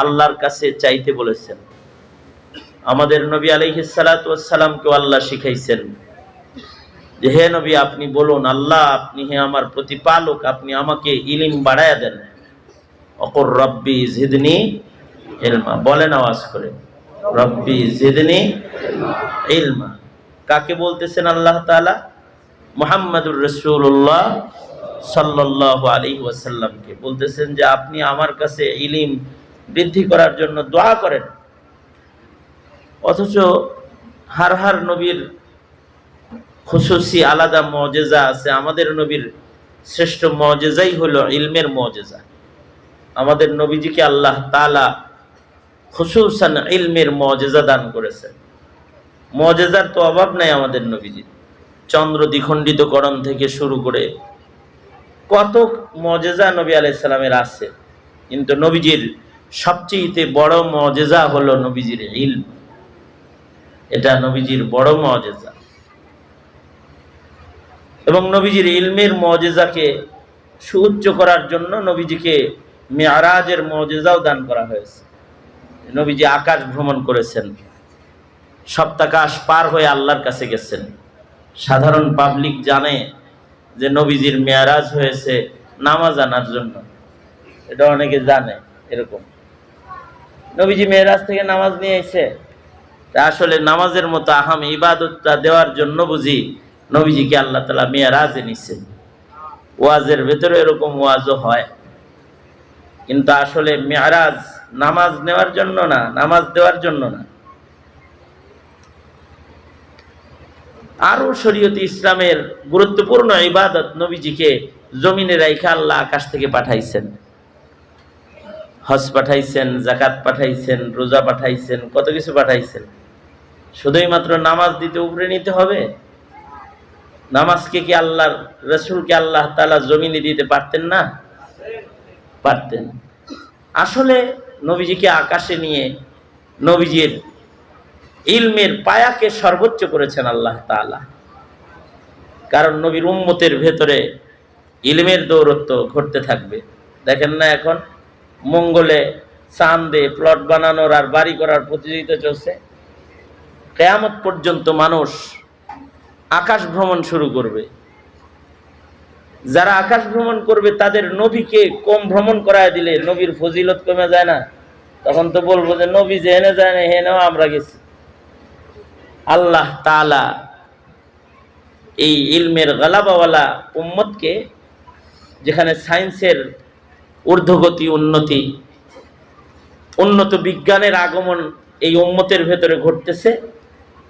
আল্লাহর কাছে চাইতে বলেছেন। আমাদের নবী আলহিসালামকেও আল্লাহ শিখাইছেন যে, হে নবী, আপনি বলুন, আল্লাহ আপনি হে আমার প্রতিপালক, আপনি আমাকে ইলিম বাড়ায়া দেন। অকর রব্বি জিদনি ইলমা। বলেন আওয়াজ করে, রব্বি জিদনি ইলমা। কাকে বলতেছেন আল্লাহ তাআলা? মুহাম্মাদুর রাসূলুল্লাহ সাল্লাল্লাহু আলাইহি ওয়াসাল্লামকে। বলতেছেন যে, আপনি আমার কাছে ইলিম বৃদ্ধি করার জন্য দোয়া করেন। অথচ হার হার নবীর খুশুসি আলাদা মজেজা আছে। আমাদের নবীর শ্রেষ্ঠ মজেজাই হলো ইলমের মজেজা। আমাদের নবীজিকে আল্লাহ তালা খুশুসান ইলমের মজেজা দান করেছেন। মজেজার তো অভাব নাই আমাদের নবীজির। চন্দ্র দ্বিখণ্ডিতকরণ থেকে শুরু করে কত মজেজা নবী আলাইসাল্লামের আছে। কিন্তু নবীজির সবচেয়ে বড় মজেজা হলো নবীজির ইলম। এটা নবীজির বড় মজেজা। এবং নবীজির ইলমের মজেজাকে সুউচ্চ করার জন্য নবীজিকে মেয়ারাজের মজেজাও দান করা হয়েছে। নবীজি আকাশ ভ্রমণ করেছেন। সপ্তাকাশ পার হয়ে আল্লাহর কাছে গেছেন। সাধারণ পাবলিক জানে যে নবীজির মেয়ারাজ হয়েছে নামাজ আনার জন্য। এটা অনেকে জানে এরকম। নবীজি মেয়েরাজ থেকে নামাজ নিয়ে এসে আসলে নামাজের মতো আহাম ইবাদতটা দেওয়ার জন্য বুঝি নবীজিকে আল্লাহ তালা মেয়ারাজে নিচ্ছে ওয়াজের ভেতরে এরকম ওয়াজও হয়। কিন্তু আসলে মেয়ারাজ নামাজ নেওয়ার জন্য না, নামাজ দেওয়ার জন্য না। আরও শরীয়তে ইসলামের গুরুত্বপূর্ণ ইবাদত নবীজিকে জমিনে রাইখা আল্লাহ আকাশ থেকে পাঠাইছেন। হজ পাঠাইছেন জাকাত পাঠাইছেন, রোজা পাঠাইছেন, কত কিছু পাঠাইছেন। শুধুই মাত্র নামাজ দিতে উপরে নিতে হবে? নামাজকে কি আল্লাহ রসুলকে আল্লাহ তালা জমিনে দিতে পারতেন না? পারতেন। আসলে নবীজিকে আকাশে নিয়ে নবীজির ইলমের পায়াকে সর্বোচ্চ করেছেন আল্লাহ তাআলা। কারণ নবীর উম্মতের ভেতরে ইলমের দৌরত্ব ঘটতে থাকবে। দেখেন না এখন? মঙ্গলে চাঁদে প্লট বানানোর আর বাড়ি করার প্রতিযোগিতা চলছে। কেয়ামত পর্যন্ত মানুষ আকাশ ভ্রমণ শুরু করবে। যারা আকাশ ভ্রমণ করবে, তাদের নবীকে কম ভ্রমণ করায় দিলে নবীর ফজিলত কমে যায় না। তখন তো বলব যে, নবী যে হেনে যায় না হেনেও আমরা গেছি। আল্লাহ তালা এই ইলমের গালাবাওয়ালা উম্মতকে যেখানে সায়েন্সের ঊর্ধ্বগতি, উন্নতি। উন্নত বিজ্ঞানের আগমন এই উম্মতের ভেতরে ঘটতেছে।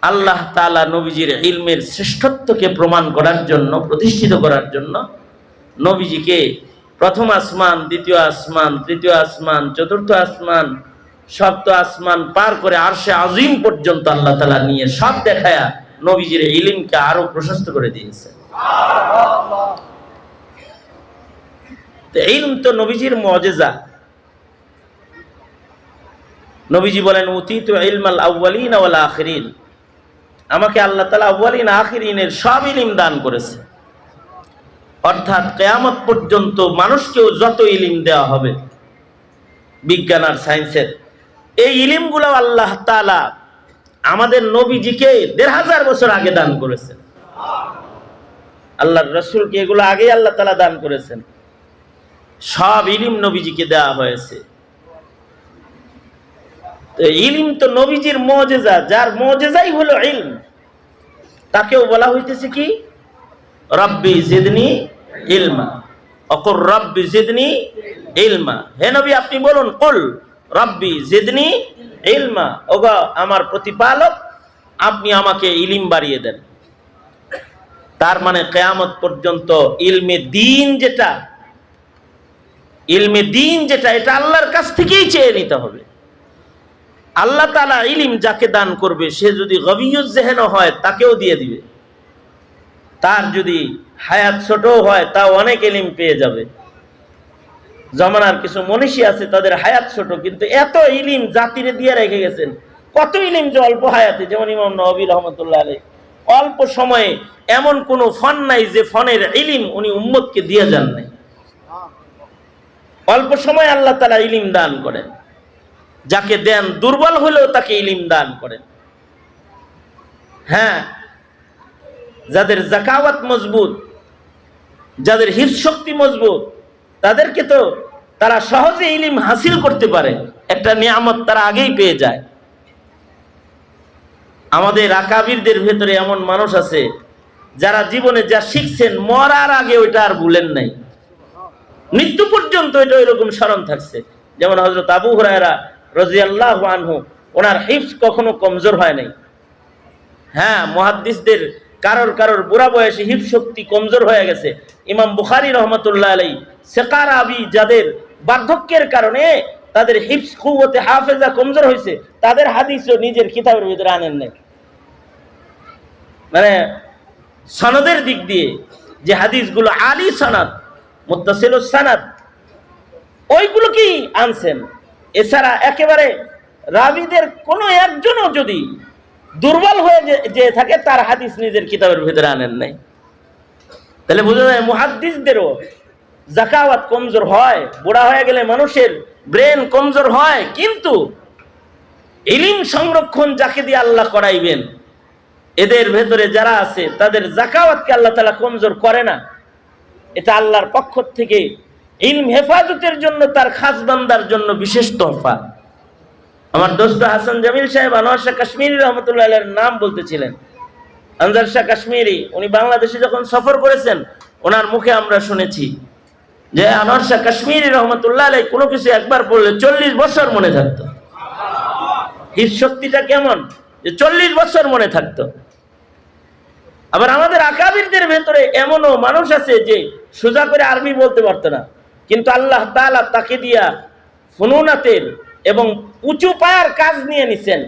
আল্লাহ তালা নবীজির ইলমের শ্রেষ্ঠত্বকে প্রমাণ করার জন্য, প্রতিষ্ঠিত করার জন্য নবীজিকে প্রথম আসমান, দ্বিতীয় আসমান, তৃতীয় আসমান, চতুর্থ আসমান, সপ্ত আসমান পার করে আরশে আজিম পর্যন্ত আল্লাহ তালা নিয়ে সব দেখায়া নবীজির ইলিমকে আরও প্রশস্ত করে দিয়েছে। তো ইলম তো নবীজির মজেজা। নবীজি বলেন, উতিত ইলমাল আউ্বালিন ওয়াল আখিরিন। আমাকে আল্লাহ তালা আউ্বালিন আখিরিনের সব ইলিম দান করেছে। অর্থাৎ কেয়ামত পর্যন্ত মানুষকেও যত ইলিম দেওয়া হবে, বিজ্ঞান আর সায়েন্সের, এই ইলিমগুলো আল্লাহ তালা আমাদের নবীজিকে দেড় হাজার বছর আগে দান করেছেন। আল্লাহর রসুলকে এগুলো আগেই আল্লাহ তালা দান করেছেন। সব ইলিম নবীজিকে দেওয়া হয়েছে। ইলিম তো নবীজির মজেজা, যার মজেজাই হলো ইলম। তাকেও বলা হইতেছে কি? রব্বি জিদনি ইলমা, অকর রব্বি জিদনি ইলমা। হে নবী, আপনি বলুন, কুল, রব্বি জিদনি ইলমা। ওগা, আমার প্রতিপালক, আপনি আমাকে ইলিম বাড়িয়ে দেন। তার মানে কেয়ামত পর্যন্ত ইলমে দিন যেটা ইলমে দিন যেটা, এটা আল্লাহর কাছ থেকেই চেয়ে নিতে হবে। আল্লাহ তালা ইলিম যাকে দান করবে, সে যদি গবিউজ জেহেন হয়, তাকেও দিয়ে দিবে। তার যদি হায়াত ছোট হয় তা অনেক এলিম পেয়ে যাবে। জমানার কিছু মনীষী আছে, তাদের হায়াত ছোট, কিন্তু এত ইলিম জাতিরে দিয়ে রেখে গেছেন। কত ইলিম যে অল্প হায়াতে, যেমন ইমাম নবী রহমতুল্লাহ আলী অল্প সময়ে এমন কোন ফন নাই যে ফনের ইলিম উনি উম্মতকে দিয়ে যান নাই অল্প সময় আল্লাহ তালা ইলিম দান করেন। যাকে দেন দুর্বল হলেও তাকে ইলিম দান করেন। হ্যাঁ যাদের জাকাওয়াত মজবুত, যাদের হিত শক্তি মজবুত, তাদেরকে তো তারা সহজে ইলিম হাসিল করতে পারে। একটা নিয়ামত তারা আগেই পেয়ে যায়। আমাদের আকাবিরদের ভেতরে এমন মানুষ আছে, যারা জীবনে যা শিখছেন, মরার আগে ওইটা আর ভুলেন নাই। মৃত্যু পর্যন্ত এটা ওইরকম স্মরণ থাকছে। যেমন হজরত আবু হরায়রা রাজিয়াল্লাহ আনহু, ওনার হিফস কখনো কমজোর হয় নাই। হ্যাঁ মহাদ্দিসদের কারোর কারোর বুড়া বয়সে হিপ শক্তি কমজোর হয়ে গেছে। ইমাম বুখারি রহমতুল্লাহ আলাই সেকার আবি যাদের বার্ধক্যের কারণে তাদের হিপস কুয়াতে হাফেজা কমজোর হয়েছে, তাদের হাদিসও নিজের কিতাবের ভিতরে আনেন নাই। মানে সনদের দিক দিয়ে যে হাদিসগুলো আলী সনাদ মুত্তাসিল সানাদ ওইগুলো কি আনছেন? এছাড়া একেবারে রাবিদের কোনো একজনও যদি দুর্বল হয়ে যে থাকে, তার হাদিস নিজের কিতাবের ভিতরে আনেন নাই। তাহলে বোঝা যায় মুহাদ্দিসদেরও জাকাওয়াত কমজোর হয়, বুড়া হয়ে গেলে মানুষের ব্রেন কমজোর হয়, কিন্তু ইলিম সংরক্ষণ যাকে দিয়ে আল্লাহ করাইবেন, এদের ভেতরে যারা আছে, তাদের জাকাওয়াতকে আল্লাহ তালা কমজোর করে না। এটা আল্লাহর পক্ষ থেকে ইলম হেফাজতের জন্য, তার খাস বান্দার জন্য বিশেষ তোহফা। আমার দোস্ত হাসান জামিল সাহেব আনোয়ার শাহ কাশ্মীরি রহমতুল্লাহ নাম বলতেছিলেন। আনজার শাহ কাশ্মীরি, উনি বাংলাদেশে যখন সফর করেছেন, ওনার মুখে আমরা শুনেছি যে আনোয়ার শাহ কাশ্মীরি রহমতুল্লাহ আলাই কোনো কিছু একবার পড়লে চল্লিশ বছর মনে থাকতো। হিস শক্তিটা কেমন? যে চল্লিশ বছর মনে থাকতো। আবার আমাদের আকাবিরদের ভেতরে এমনও মানুষ আছে যে সোজা করে আরবি বলতে পারতো না। কিন্তু আল্লাহ তালা তাকে দিয়া ফুনুনাতের এবং উঁচু পায়ার কাজ নিয়ে নিছেন।